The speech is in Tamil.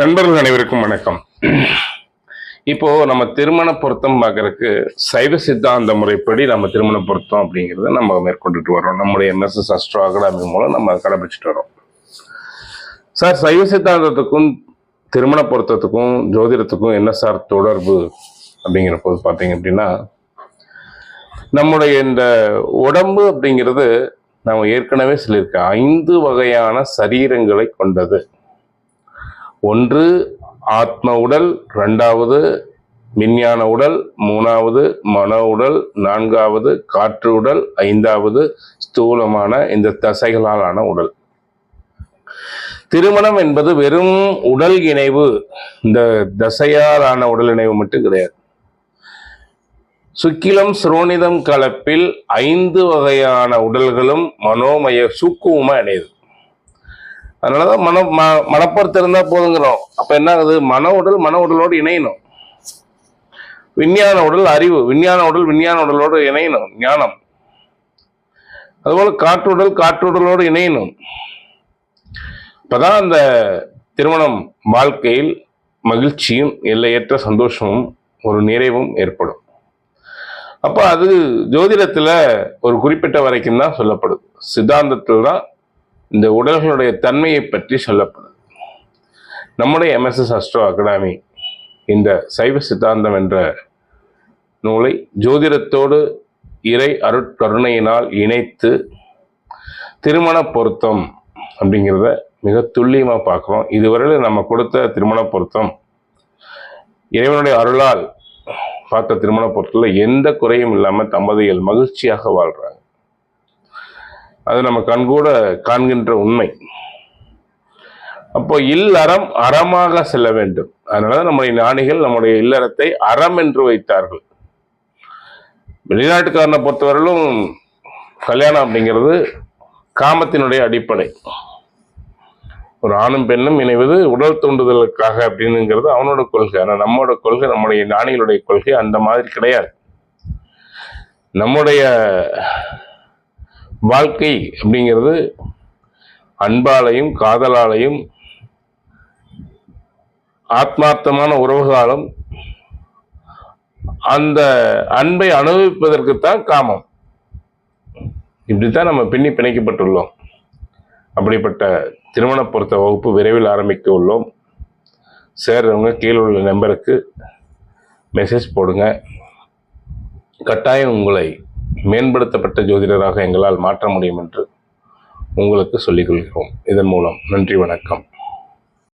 நண்பர்கள் அனைவருக்கும் வணக்கம். இப்போ நம்ம திருமண பொருத்தம் பார்க்கறதுக்கு சைவ சித்தாந்த முறைப்படி நம்ம திருமண பொருத்தம் அப்படிங்கிறத நம்ம மேற்கொண்டுட்டு வரோம் நம்முடைய எம்எஸ்எஸ் அஸ்ட்ரோ அகாடமி மூலம் நம்ம கடைபிடிச்சிட்டு வரோம் சார் சைவ சித்தாந்தத்துக்கும் திருமண பொருத்தத்துக்கும் ஜோதிடத்துக்கும் என்ன சார் தொடர்பு அப்படிங்கிற போது பார்த்தீங்க அப்படின்னா நம்முடைய இந்த உடம்பு அப்படிங்கிறது நம்ம ஏற்கனவே சொல்லியிருக்க ஐந்து வகையான சரீரங்களை கொண்டது. ஒன்று ஆத்ம உடல் ரெண்டாவது விஞ்ஞான உடல் மூணாவது மன உடல் நான்காவது காற்று உடல் ஐந்தாவது ஸ்தூலமான இந்த தசைகளால் ஆன உடல். திருமணம் என்பது வெறும் உடல் இணைவு இந்த தசையாலான உடல் இணைவு மட்டும் கிடையாது. சுக்கிலம் சுரோனிதம் கலப்பில் ஐந்து வகையான உடல்களும் மனோமய சூக்குவமாக இணையுது. அதனாலதான் மன ம மனப்பொறுத்து இருந்தா போதுங்கிறோம். அப்ப என்ன ஆகுது மன உடல் மன உடலோடு இணையணும். விஞ்ஞான உடல் அறிவு விஞ்ஞான உடல் விஞ்ஞான உடலோடு இணையணும். ஞானம். அதுபோல காற்றுடல் காற்றுடலோடு இணையணும். இப்பதான் அந்த திருமணம் வாழ்க்கையில் மகிழ்ச்சியும் எல்லையற்ற சந்தோஷமும் ஒரு நிறைவும் ஏற்படும். அப்போ அது ஜோதிடத்தில் ஒரு குறிப்பிட்ட வரைக்கும் தான் சொல்லப்படுது. சித்தாந்தத்தில் தான் இந்த உடல்களுடைய தன்மையை பற்றி சொல்லப்படுது நம்முடைய எம்எஸ்எஸ் அஸ்ட்ரோ அகாடமி இந்த சைவ சித்தாந்தம் என்ற நூலை ஜோதிடத்தோடு இறை அருட்கருணையினால் இணைத்து திருமண பொருத்தம் அப்படிங்கிறத மிக துல்லியமாக பார்க்குறோம். இதுவரையில் நம்ம கொடுத்த திருமண பொருத்தம் இறைவனுடைய அருளால் பார்த்த திருமண பொருத்தத்தில் எந்த குறையும் இல்லாமல் தம்பதிகள் மகிழ்ச்சியாக வாழ்கிறாங்க அது நம்ம கண்கூட காண்கின்ற உண்மை. அப்போ இல்லறம் அறமாக செல்ல வேண்டும். அதனால நம்முடைய ஞானிகள் நம்முடைய இல்லறத்தை அறம் என்று வைத்தார்கள். வெளிநாட்டுக்காரனை பொறுத்தவரையிலும் கல்யாணம் அப்படிங்கிறது காமத்தினுடைய அடிப்படை. ஒரு ஆணும் பெண்ணும் இணைவது உடல் தூண்டுதலுக்காக அப்படின்னுங்கிறது அவனோட கொள்கை. ஆனால் நம்மளோட கொள்கை நம்முடைய ஞானிகளுடைய கொள்கை அந்த மாதிரி கிடையாது. நம்முடைய வாழ்க்கை அப்படிங்கிறது அன்பாலையும் காதலாலையும் ஆத்மார்த்தமான உறவுகாலம் அந்த அன்பை அனுபவிப்பதற்குத்தான் காமம். இப்படித்தான் நம்ம பின்னி பிணைக்கப்பட்டுள்ளோம். அப்படிப்பட்ட திருமண பொருத்த வகுப்பு விரைவில் ஆரம்பிக்க உள்ளோம். சேர்றவங்க கீழே உள்ள நம்பருக்கு மெசேஜ் போடுங்க. கட்டாயம் உங்களை மேம்படுத்தப்பட்ட ஜோதிடராக எங்களால் மாற்ற முடியும் என்று உங்களுக்கு சொல்லிக் கொள்கிறோம். இதன் மூலம் நன்றி வணக்கம்.